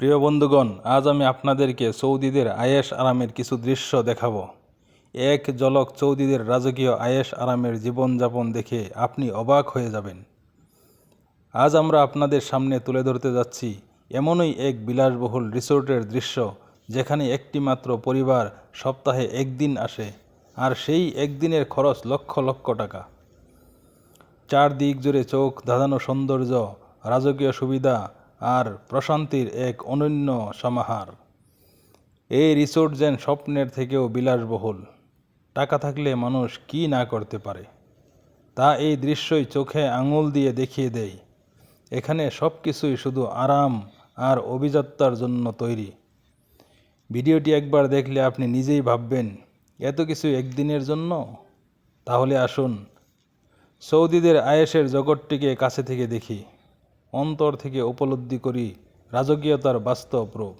প্রিয় বন্ধুগণ, আজ আমি আপনাদেরকে সৌদিদের আয়েশ আরামের কিছু দৃশ্য দেখাবো। এক ঝলক সৌদিদের রাজকীয় আয়েশ আরামের জীবনযাপন দেখে আপনি অবাক হয়ে যাবেন। আজ আমরা আপনাদের সামনে তুলে ধরতে যাচ্ছি এমনই এক বিলাসবহুল রিসোর্টের দৃশ্য, যেখানে একটি মাত্র পরিবার সপ্তাহে একদিন আসে, আর সেই একদিনের খরচ লক্ষ লক্ষ টাকা। চারদিক জুড়ে চোখ ধাঁধানো সৌন্দর্য, রাজকীয় সুবিধা আর প্রশান্তির এক অনন্য সমাহার। এই রিসোর্ট যেন স্বপ্নের থেকেও বিলাসবহুল। টাকা থাকলে মানুষ কি না করতে পারে। তা এই দৃশ্যই চোখে আঙুল দিয়ে দেখিয়ে দেয় এখানে সব কিছুই শুধু আরাম আর অভিজাত্যার জন্য তৈরি। ভিডিওটি একবার দেখলে আপনি নিজেই ভাববেন, এত কিছু একদিনের জন্য? তাহলে আসুন, সৌদিদের আয়েশের জগৎটিকে কাছে থেকে দেখি। অন্তর থেকে উপলব্ধি করি রাজকীয়তার বাস্তব রূপ।